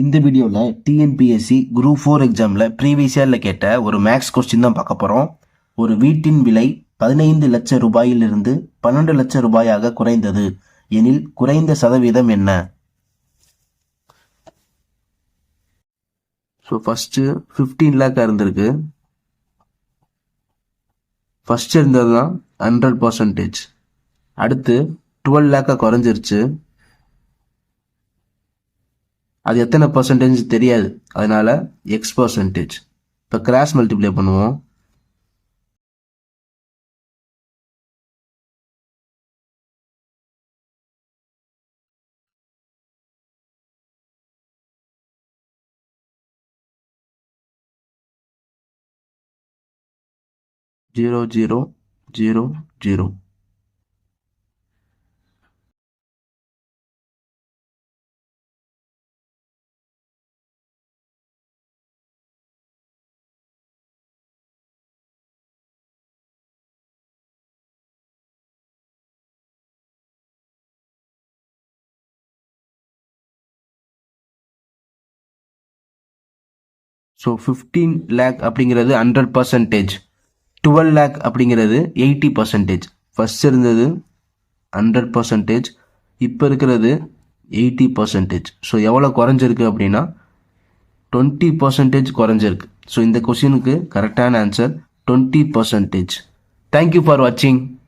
இந்த வீடியோவில் TNPSC group four எக்ஸாமில் ப்ரீவியஸ் இயரில் கேட்ட ஒரு மேக்ஸ் கொஸ்டின் தான் பார்க்க போகிறோம் ஒரு வீட்டின் விலை பதினைந்து லட்சம் ரூபாயிலிருந்து பன்னெண்டு லட்சம் ரூபாயாக குறைந்தது. எனில் குறைந்த சதவீதம் என்ன? ஸோ ஃபஸ்ட்டு ஃபிஃப்டீன் லேக்காக இருந்திருக்கு. ஃபஸ்ட்டு இருந்தது தான் ஹண்ட்ரட் பர்சன்டேஜ் அடுத்து டுவெல் லேக்காக குறைஞ்சிருச்சு. அது எத்தனை பர்சன்டேஜ் தெரியாது அதனால எக்ஸ் பர்சன்டேஜ் இப்போ கிராஸ் மல்டிப்ளை பண்ணுவோம் zero zero zero zero so fifteen lakh அப்படிங்கிறது ஹண்ட்ரட் பர்சன்டேஜ் டுவெல் லேக் அப்படிங்கிறது எயிட்டி பர்சன்டேஜ் ஃபஸ்ட் இருந்தது ஹண்ட்ரட் பர்சன்டேஜ் இப்போ இருக்கிறது எயிட்டி பர்சன்டேஜ் ஸோ எவ்வளோ குறைஞ்சிருக்கு அப்படின்னா டுவெண்ட்டி பர்சன்டேஜ் குறைஞ்சிருக்கு. ஸோ இந்த கொஷினுக்கு கரெக்டான answer twenty percentage thank you for வாட்சிங்